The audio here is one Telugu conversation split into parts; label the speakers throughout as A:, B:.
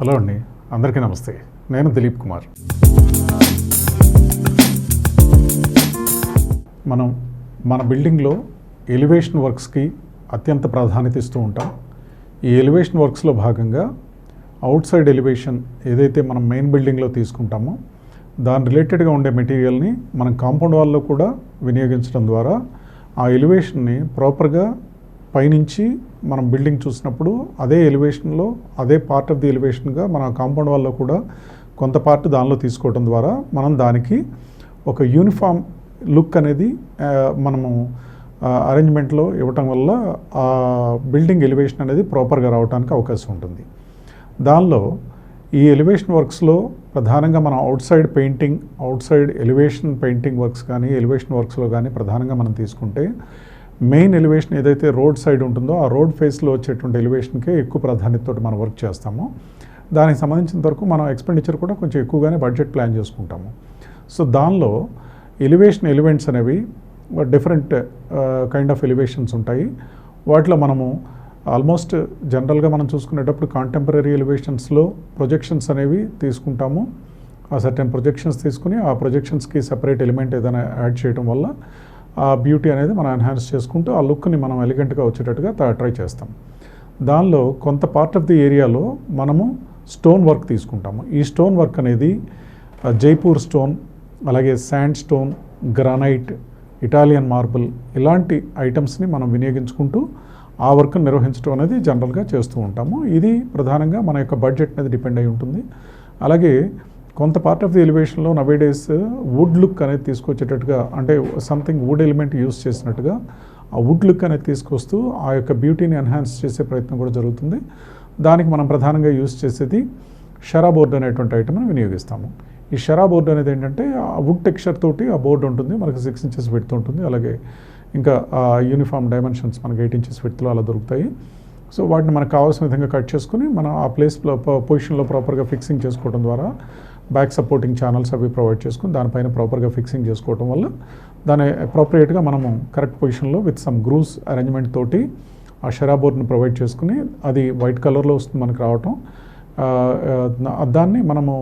A: హలో అండి. అందరికీ నమస్తే. నేను దిలీప్ కుమార్. మనం మన బిల్డింగ్లో ఎలివేషన్ వర్క్స్కి అత్యంత ప్రాధాన్యత ఇస్తూ ఉంటాం. ఈ ఎలివేషన్ వర్క్స్లో భాగంగా అవుట్ సైడ్ ఎలివేషన్ ఏదైతే మనం మెయిన్ బిల్డింగ్లో తీసుకుంటామో దాని రిలేటెడ్గా ఉండే మెటీరియల్ని మనం కాంపౌండ్ వాల్లో కూడా వినియోగించడం ద్వారా ఆ ఎలివేషన్ని ప్రాపర్గా పైనుంచి మనం బిల్డింగ్ చూసినప్పుడు అదే ఎలివేషన్లో అదే పార్ట్ ఆఫ్ ది ఎలివేషన్గా మన కాంపౌండ్ వాళ్ళలో కూడా కొంత పార్ట్ దానిలో తీసుకోవడం ద్వారా మనం దానికి ఒక యూనిఫామ్ లుక్ అనేది మనము అరేంజ్మెంట్లో ఇవ్వటం వల్ల ఆ బిల్డింగ్ ఎలివేషన్ అనేది ప్రాపర్గా రావడానికి అవకాశం ఉంటుంది. దానిలో ఈ ఎలివేషన్ వర్క్స్లో ప్రధానంగా మనం outside painting outside elevation painting works కానీ ఎలివేషన్ వర్క్స్లో కానీ ప్రధానంగా మనం తీసుకుంటే మెయిన్ ఎలివేషన్ ఏదైతే రోడ్ సైడ్ ఉంటుందో ఆ రోడ్ ఫేస్లో వచ్చేటువంటి ఎలివేషన్కే ఎక్కువ ప్రాధాన్యతతో మనం వర్క్ చేస్తాము. దానికి సంబంధించిన వరకు మనం ఎక్స్పెండిచర్ కూడా కొంచెం ఎక్కువగానే బడ్జెట్ ప్లాన్ చేసుకుంటాము. సో దానిలో ఎలివేషన్ ఎలిమెంట్స్ అనేవి డిఫరెంట్ కైండ్ ఆఫ్ ఎలివేషన్స్ ఉంటాయి. వాటిలో మనము ఆల్మోస్ట్ జనరల్గా మనం చూసుకునేటప్పుడు కాంటెంపరీ ఎలివేషన్స్లో ప్రొజెక్షన్స్ అనేవి తీసుకుంటాము. ఆ సర్టెన్ ప్రొజెక్షన్స్ తీసుకుని ఆ ప్రొజెక్షన్స్కి సపరేట్ ఎలిమెంట్ ఏదైనా యాడ్ చేయడం వల్ల ఆ బ్యూటీ అనేది మనం ఎన్హాన్స్ చేసుకుంటూ ఆ లుక్ని మనం ఎలిగెంట్గా వచ్చేటట్టుగా ట్రై చేస్తాం. దానిలో కొంత పార్ట్ ఆఫ్ ది ఏరియాలో మనము స్టోన్ వర్క్ తీసుకుంటాము. ఈ స్టోన్ వర్క్ అనేది జైపూర్ స్టోన్ అలాగే sand stone granite Italian marble ఇలాంటి ఐటమ్స్ని మనం వినియోగించుకుంటూ ఆ వర్క్ నిర్వహించడం అనేది జనరల్గా చేస్తూ ఉంటాము. ఇది ప్రధానంగా మన యొక్క బడ్జెట్ మీద డిపెండ్ అయి ఉంటుంది. అలాగే కొంత పార్ట్ ఆఫ్ ది ఎలివేషన్లో నవేడేస్ వుడ్ లుక్ అనేది తీసుకొచ్చేటట్టుగా అంటే సంథింగ్ వుడ్ ఎలిమెంట్ యూస్ చేసినట్టుగా ఆ వుడ్ లుక్ అనేది తీసుకొస్తూ ఆ యొక్క బ్యూటీని ఎన్హాన్స్ చేసే ప్రయత్నం కూడా జరుగుతుంది. దానికి మనం ప్రధానంగా యూస్ చేసేది షరా బోర్డు అనేటువంటి ఐటమ్ని వినియోగిస్తాము. ఈ షరా బోర్డ్ అనేది ఏంటంటే ఆ వుడ్ టెక్స్చర్ తోటి ఆ బోర్డు ఉంటుంది మనకి సిక్స్ ఇంచెస్ విడ్త్ ఉంటుంది. అలాగే ఇంకా ఆ యూనిఫామ్ డైమెన్షన్స్ మనకి ఎయిట్ ఇంచెస్ విడ్త్లో అలా దొరుకుతాయి. సో వాటిని మనకు కావాల్సిన విధంగా కట్ చేసుకుని మనం ఆ ప్లేస్లో పొజిషన్లో ప్రాపర్గా ఫిక్సింగ్ చేసుకోవడం ద్వారా బ్యాక్ సపోర్టింగ్ ఛానల్స్ అవి ప్రొవైడ్ చేసుకుని దానిపైన ప్రాపర్గా ఫిక్సింగ్ చేసుకోవడం వల్ల దాని అప్రోప్రియేట్గా మనము కరెక్ట్ పొజిషన్లో విత్ సమ్ గ్రూస్ అరేంజ్మెంట్ తోటి ఆ షరాబోర్డ్ని ప్రొవైడ్ చేసుకుని అది వైట్ కలర్లో వస్తుంది మనకు రావటం. దాన్ని మనము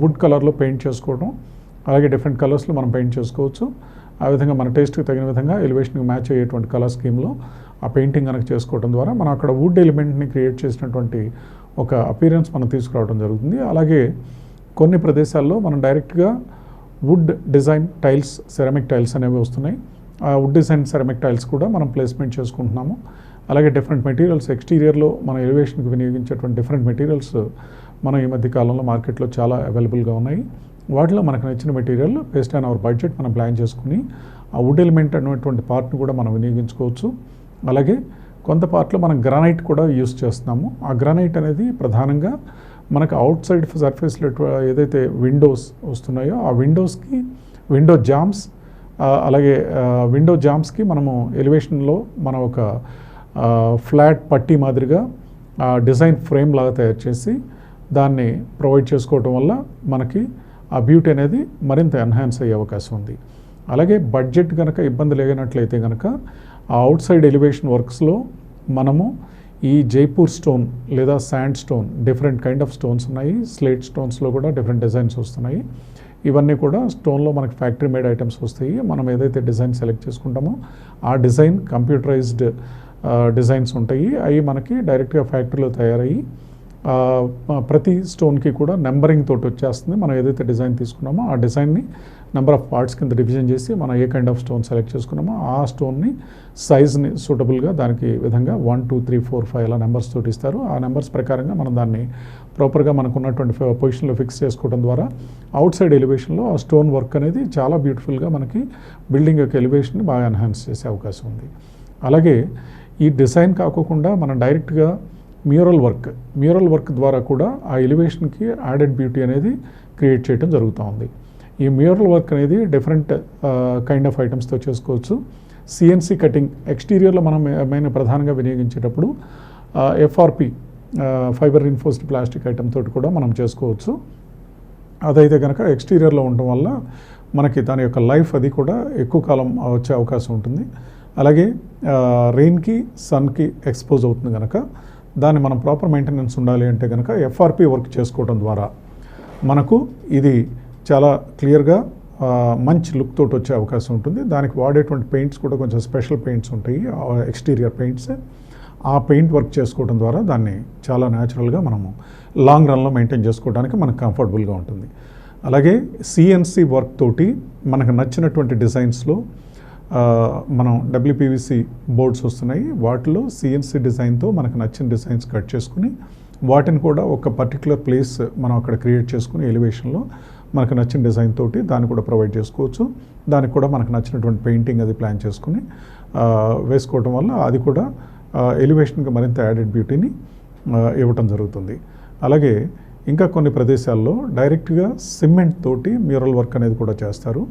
A: వుడ్ కలర్లో పెయింట్ చేసుకోవడం అలాగే డిఫరెంట్ కలర్స్లో మనం పెయింట్ చేసుకోవచ్చు. ఆ విధంగా మన టేస్ట్కి తగిన విధంగా ఎలివేషన్కి మ్యాచ్ అయ్యేటువంటి కలర్ స్కీమ్లో ఆ పెయింటింగ్ కనుక చేసుకోవడం ద్వారా మనం అక్కడ వుడ్ ఎలిమెంట్ని క్రియేట్ చేసినటువంటి ఒక అపీరెన్స్ మనం తీసుకురావడం జరుగుతుంది. అలాగే కొన్ని ప్రదేశాల్లో మనం డైరెక్ట్గా wood design tiles ceramic tiles అనేవి వస్తున్నాయి. ఆ వుడ్ డిజైన్ సెరమిక్ టైల్స్ కూడా మనం ప్లేస్మెంట్ చేసుకుంటున్నాము. అలాగే డిఫరెంట్ మెటీరియల్స్ ఎక్స్టీరియర్లో మన ఎలివేషన్కి వినియోగించేటువంటి డిఫరెంట్ మెటీరియల్స్ మనం ఈ మధ్య కాలంలో మార్కెట్లో చాలా అవైలబుల్గా ఉన్నాయి. వాటిలో మనకు నచ్చిన material based on our budget మనం ప్లాన్ చేసుకుని ఆ వుడ్ ఎలిమెంట్ అనేటువంటి పార్ట్ని కూడా మనం వినియోగించుకోవచ్చు. అలాగే కొంత పార్ట్లో మనం గ్రానైట్ కూడా యూస్ చేస్తున్నాము. ఆ గ్రానైట్ అనేది ప్రధానంగా మనకు అవుట్ సైడ్ సర్ఫేస్లో ఏదైతే విండోస్ వస్తున్నాయో ఆ విండోస్కి విండో జామ్స్ అలాగే విండో జామ్స్కి మనము ఎలివేషన్లో మన ఒక ఫ్లాట్ పట్టి మాదిరిగా ఆ డిజైన్ ఫ్రేమ్ లాగా తయారు చేసి దాన్ని ప్రొవైడ్ చేసుకోవటం వల్ల మనకి ఆ బ్యూటీ అనేది మరింత ఎన్హాన్స్ అయ్యే అవకాశం ఉంది. అలాగే బడ్జెట్ కనుక ఇబ్బంది లేనట్లయితే కనుక ఆ అవుట్ సైడ్ ఎలివేషన్ వర్క్స్లో మనము ఈ జైపూర్ స్టోన్ లేదా sand stone different kind of stones ఉన్నాయి. స్లేట్ స్టోన్స్లో కూడా డిఫరెంట్ డిజైన్స్ వస్తున్నాయి. ఇవన్నీ కూడా స్టోన్లో మనకి ఫ్యాక్టరీ మేడ్ ఐటమ్స్ వస్తాయి. మనం ఏదైతే డిజైన్ సెలెక్ట్ చేసుకుంటామో ఆ డిజైన్ కంప్యూటరైజ్డ్ డిజైన్స్ ఉంటాయి. అవి మనకి డైరెక్ట్గా ఫ్యాక్టరీలో తయారయ్యి ప్రతి స్టోన్కి కూడా నెంబరింగ్ తోటి వచ్చేస్తుంది. మనం ఏదైతే డిజైన్ తీసుకున్నామో ఆ డిజైన్ని నెంబర్ ఆఫ్ పార్ట్స్ కింద డివిజన్ చేసి మనం ఏ కైండ్ ఆఫ్ స్టోన్ సెలెక్ట్ చేసుకున్నామో ఆ స్టోన్ని సైజ్ని సూటబుల్గా దానికి విధంగా one two three four five అలా నెంబర్స్ తోటి ఇస్తారు. ఆ నెంబర్స్ ప్రకారంగా మనం దాన్ని ప్రాపర్గా మనకున్నటువంటి ఫైవ్ పొజిషన్లో ఫిక్స్ చేసుకోవడం ద్వారా అవుట్ సైడ్ ఎలివేషన్లో ఆ స్టోన్ వర్క్ అనేది చాలా బ్యూటిఫుల్గా మనకి బిల్డింగ్ యొక్క ఎలివేషన్ని బాగా ఎన్హాన్స్ చేసే అవకాశం ఉంది. అలాగే ఈ డిజైన్ కాకోకుండా మనం డైరెక్ట్గా మ్యూరల్ వర్క్ మ్యూరల్ వర్క్ ద్వారా కూడా ఆ ఎలివేషన్కి యాడెడ్ బ్యూటీ అనేది క్రియేట్ చేయడం జరుగుతూ ఉంది. ఈ మ్యూరల్ వర్క్ అనేది డిఫరెంట్ కైండ్ ఆఫ్ ఐటమ్స్తో చేసుకోవచ్చు. సిఎన్సి కటింగ్ ఎక్స్టీరియర్లో మనం మెయిన్ ప్రధానంగా వినియోగించేటప్పుడు FRP fibre reinforced plastic item తోటి కూడా మనం చేసుకోవచ్చు. అదైతే కనుక ఎక్స్టీరియర్లో ఉండటం వల్ల మనకి దాని యొక్క లైఫ్ అది కూడా ఎక్కువ కాలం వచ్చే అవకాశం ఉంటుంది. అలాగే రెయిన్కి సన్కి ఎక్స్పోజ్ అవుతుంది కనుక దాన్ని మనం ప్రాపర్ మెయింటెనెన్స్ ఉండాలి అంటే కనుక ఎఫ్ఆర్పి వర్క్ చేసుకోవడం ద్వారా మనకు ఇది చాలా క్లియర్గా మంచి లుక్ తోటి వచ్చే అవకాశం ఉంటుంది. దానికి వాడేటువంటి పెయింట్స్ కూడా కొంచెం స్పెషల్ పెయింట్స్ ఉంటాయి. Exterior paints. ఆ పెయింట్ వర్క్ చేసుకోవడం ద్వారా దాన్ని చాలా న్యాచురల్గా మనము లాంగ్ రన్లో మెయింటైన్ చేసుకోవడానికి మనకు కంఫర్టబుల్గా ఉంటుంది. అలాగే సిఎన్సి వర్క్ తోటి మనకు నచ్చినటువంటి డిజైన్స్లో మనం డబ్ల్యూపీవీసీ బోర్డ్స్ వస్తున్నాయి. వాటిలో సిఎన్సి డిజైన్తో మనకు నచ్చిన డిజైన్స్ కట్ చేసుకుని వాటిని కూడా ఒక పర్టికులర్ ప్లేస్ మనం అక్కడ క్రియేట్ చేసుకుని ఎలివేషన్లో మనకు నచ్చిన డిజైన్ తోటి దాన్ని కూడా ప్రొవైడ్ చేసుకోవచ్చు. దానికి కూడా మనకు నచ్చినటువంటి పెయింటింగ్ అది ప్లాన్ చేసుకుని వేసుకోవటం వేసుకోవడం వల్ల అది కూడా ఎలివేషన్కి మరింత యాడెడ్ బ్యూటీని ఇవ్వటం జరుగుతుంది. అలాగే ఇంకా కొన్ని ప్రదేశాల్లో డైరెక్ట్గా సిమెంట్ తోటి మ్యూరల్ వర్క్ అనేది కూడా చేస్తారు.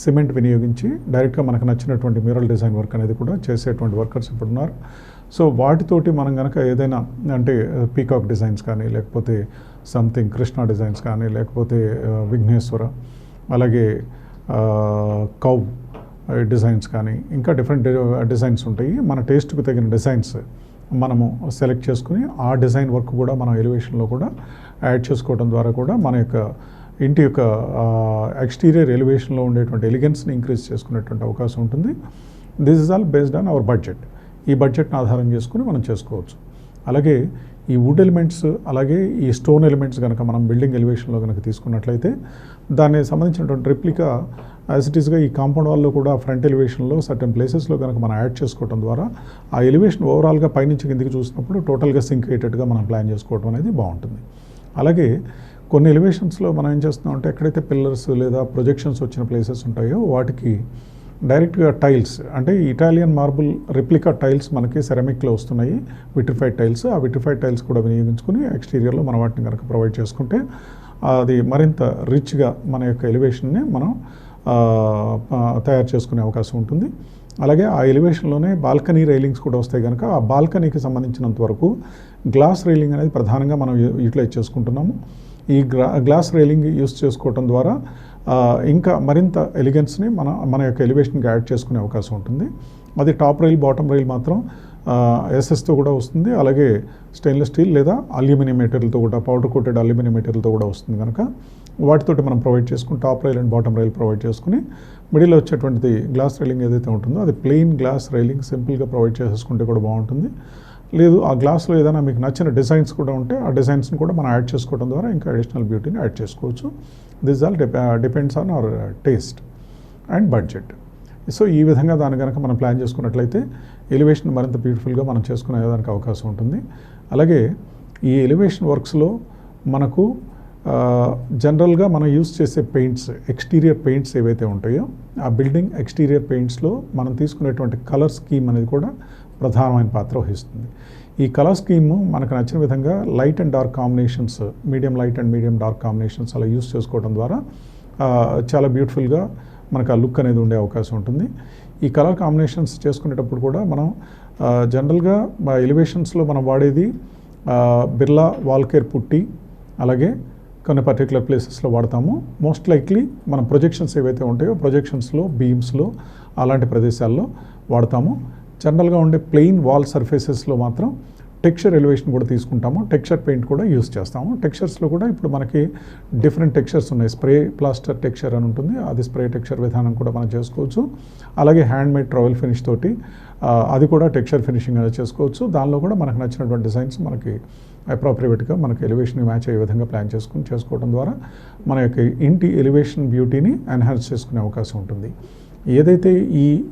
A: సిమెంట్ వినియోగించి డైరెక్ట్గా మనకు నచ్చినటువంటి మ్యూరల్ డిజైన్ వర్క్ అనేది కూడా చేసేటువంటి వర్కర్స్ ఇప్పుడు ఉన్నారు. సో వాటితోటి మనం కనుక ఏదైనా అంటే uh, పీకాక్ డిజైన్స్ కానీ లేకపోతే సంథింగ్ కృష్ణ డిజైన్స్ కానీ లేకపోతే uh, విఘ్నేశ్వర అలాగే uh, కౌ డిజైన్స్ కానీ ఇంకా డిఫరెంట్ డిజైన్స్ ఉంటాయి. మన టేస్ట్కి తగిన డిజైన్స్ మనము సెలెక్ట్ చేసుకుని ఆ డిజైన్ వర్క్ కూడా మనం ఎలివేషన్లో కూడా యాడ్ చేసుకోవడం ద్వారా కూడా మన యొక్క ఇంటి యొక్క ఎక్స్టీరియర్ ఎలివేషన్లో ఉండేటువంటి ఎలిగెన్స్ని ఇంక్రీజ్ చేసుకునేటువంటి అవకాశం ఉంటుంది. This is all based on our budget ఈ బడ్జెట్ను ఆధారం చేసుకుని మనం చేసుకోవచ్చు. అలాగే ఈ వుడ్ ఎలిమెంట్స్ అలాగే ఈ స్టోన్ ఎలిమెంట్స్ కనుక మనం బిల్డింగ్ ఎలివేషన్లో కనుక తీసుకున్నట్లయితే దానికి సంబంధించినటువంటి రెప్లికా యాజ్ ఇట్ ఈస్గా ఈ కాంపౌండ్ వాల్లో కూడా ఫ్రంట్ ఎలివేషన్లో సర్టన్ ప్లేసెస్లో కనుక మనం యాడ్ చేసుకోవడం ద్వారా ఆ ఎలివేషన్ ఓవరాల్గా పైనుంచి కిందికి చూసినప్పుడు టోటల్గా సింక్ అయ్యేటట్టుగా మనం ప్లాన్ చేసుకోవడం అనేది బాగుంటుంది. అలాగే కొన్ని ఎలివేషన్స్లో మనం ఏం చేస్తున్నాం అంటే ఎక్కడైతే పిల్లర్స్ లేదా ప్రొజెక్షన్స్ వచ్చిన ప్లేసెస్ ఉంటాయో వాటికి డైరెక్ట్గా టైల్స్ అంటే ఇటాలియన్ మార్బుల్ రిప్లికా టైల్స్ మనకి సెరమిక్లో వస్తున్నాయి. విట్రిఫైడ్ టైల్స్ ఆ విట్రిఫైడ్ టైల్స్ కూడా వినియోగించుకుని ఎక్స్టీరియర్లో మనం వాటిని కనుక ప్రొవైడ్ చేసుకుంటే అది మరింత రిచ్గా మన యొక్క ఎలివేషన్ని మనం తయారు చేసుకునే అవకాశం ఉంటుంది. అలాగే ఆ ఎలివేషన్లోనే బాల్కనీ రైలింగ్స్ కూడా వస్తాయి కనుక ఆ బాల్కనీకి సంబంధించినంత వరకు గ్లాస్ రైలింగ్ అనేది ప్రధానంగా మనం యూటిలైజ్ చేసుకుంటున్నాము. ఈ గ్లా గ్లాస్ రైలింగ్ యూస్ చేసుకోవటం ద్వారా ఇంకా మరింత ఎలిగెన్స్ని మన మన యొక్క ఎలివేషన్కి యాడ్ చేసుకునే అవకాశం ఉంటుంది. అది టాప్ రైల్ బాటమ్ రైల్ మాత్రం ఎస్ఎస్తో కూడా వస్తుంది. అలాగే స్టెయిన్లెస్ స్టీల్ లేదా అల్యూమినియం మెటీరియల్తో కూడా పౌడర్ కోటెడ్ అల్యూమినియం మెటీరియల్తో కూడా వస్తుంది కనుక. వాటితోటి మనం ప్రొవైడ్ చేసుకుని top rail and bottom rail provide చేసుకుని మిడిల్లో వచ్చేటువంటిది గ్లాస్ రైలింగ్ ఏదైతే ఉంటుందో అది ప్లెయిన్ గ్లాస్ రైలింగ్ సింపుల్గా ప్రొవైడ్ చేసేసుకుంటే కూడా బాగుంటుంది. లేదు ఆ గ్లాస్లో ఏదైనా మీకు నచ్చిన డిజైన్స్ కూడా ఉంటే ఆ డిజైన్స్ని కూడా మనం యాడ్ చేసుకోవడం ద్వారా ఇంకా అడిషనల్ బ్యూటీని యాడ్ చేసుకోవచ్చు. This all depends on our taste and budget so ఈ విధంగా దాన్ని కనుక మనం ప్లాన్ చేసుకున్నట్లయితే ఎలివేషన్ మరింత బ్యూటిఫుల్గా మనం చేసుకునేదానికి అవకాశం ఉంటుంది. అలాగే ఈ ఎలివేషన్ వర్క్స్లో మనకు జనరల్గా మనం యూస్ చేసే పెయింట్స్ ఎక్స్టీరియర్ పెయింట్స్ ఏవైతే ఉంటాయో ఆ బిల్డింగ్ ఎక్స్టీరియర్ పెయింట్స్లో మనం తీసుకునేటువంటి కలర్ స్కీమ్ అనేది కూడా ప్రధానమైన పాత్ర వహిస్తుంది. ఈ కలర్ స్కీమ్ మనకు నచ్చిన విధంగా light and dark combinations medium light and medium dark combinations అలా యూస్ చేసుకోవడం ద్వారా చాలా బ్యూటిఫుల్గా మనకు ఆ లుక్ అనేది ఉండే అవకాశం ఉంటుంది. ఈ కలర్ కాంబినేషన్స్ చేసుకునేటప్పుడు కూడా మనం జనరల్గా ఎలివేషన్స్లో మనం వాడేది బిర్లా వాల్కేర్ పుట్టి అలాగే కొన్ని పర్టికులర్ ప్లేసెస్లో వాడతాము. మోస్ట్ లైక్లీ మనం ప్రొజెక్షన్స్ ఏవైతే ఉంటాయో ప్రొజెక్షన్స్లో బీమ్స్లో అలాంటి ప్రదేశాల్లో వాడతాము. జనరల్గా ఉండే ప్లెయిన్ వాల్ సర్ఫేసెస్లో మాత్రం టెక్స్చర్ ఎలివేషన్ కూడా తీసుకుంటాము. టెక్స్చర్ పెయింట్ కూడా యూస్ చేస్తాము. టెక్స్చర్స్లో కూడా ఇప్పుడు మనకి డిఫరెంట్ టెక్స్చర్స్ ఉన్నాయి. స్ప్రే ప్లాస్టర్ టెక్స్చర్ అని ఉంటుంది. అది స్ప్రే టెక్స్చర్ విధానం కూడా మనం చేసుకోవచ్చు. అలాగే హ్యాండ్ మేడ్ ట్రవెల్ ఫినిష్ తోటి అది కూడా టెక్స్చర్ ఫినిషింగ్ అనేది చేసుకోవచ్చు. దానిలో కూడా మనకు నచ్చినటువంటి డిజైన్స్ మనకి అప్రాప్రియేట్గా మనకు ఎలివేషన్ మ్యాచ్ అయ్యే విధంగా ప్లాన్ చేసుకుని చేసుకోవడం ద్వారా మన యొక్క ఇంటి ఎలివేషన్ బ్యూటీని ఎన్హాన్స్ చేసుకునే అవకాశం ఉంటుంది. ఏదైతే ఈ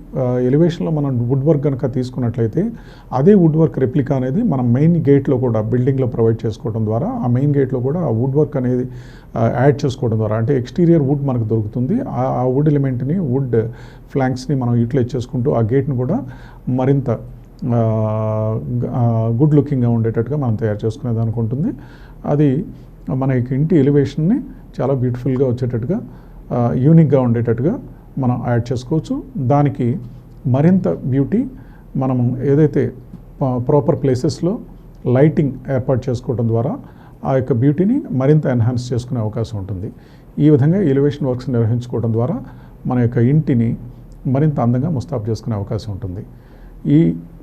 A: ఎలివేషన్లో మనం వుడ్ వర్క్ కనుక తీసుకున్నట్లయితే అదే వుడ్ వర్క్ రెప్లికా అనేది మనం మెయిన్ గేట్లో కూడా బిల్డింగ్లో ప్రొవైడ్ చేసుకోవడం ద్వారా ఆ మెయిన్ గేట్లో కూడా ఆ వుడ్ వర్క్ అనేది యాడ్ చేసుకోవడం ద్వారా అంటే ఎక్స్టీరియర్ వుడ్ మనకు దొరుకుతుంది. ఆ- ఆ వుడ్ ఎలిమెంట్ని వుడ్ ఫ్లాంక్స్ని మనం యూటిలైజ్ చేసుకుంటూ ఆ గేట్ని కూడా మరింత గుడ్ లుకింగ్గా ఉండేటట్టుగా మనం తయారు చేసుకునేది అనుకుంటుంది అది మన యొక్క ఇంటి ఎలివేషన్ని చాలా బ్యూటిఫుల్గా వచ్చేటట్టుగా యూనిక్గా ఉండేటట్టుగా మనం యాడ్ చేసుకోవచ్చు. దానికి మరింత బ్యూటీ మనం ఏదైతే ప్రాపర్ ప్లేసెస్లో లైటింగ్ ఏర్పాటు చేసుకోవడం ద్వారా ఆ యొక్క బ్యూటీని మరింత ఎన్హాన్స్ చేసుకునే అవకాశం ఉంటుంది. ఈ విధంగా ఎలివేషన్ వర్క్స్ నిర్వహించుకోవడం ద్వారా మన యొక్క ఇంటిని మరింత అందంగా ముస్తాబు చేసుకునే అవకాశం ఉంటుంది. ఈ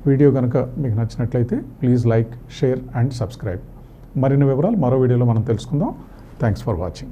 A: వీడియో కనుక మీకు నచ్చినట్లయితే please like share and subscribe. మరిన్ని వివరాలు మరో వీడియోలో మనం తెలుసుకుందాం. Thanks for watching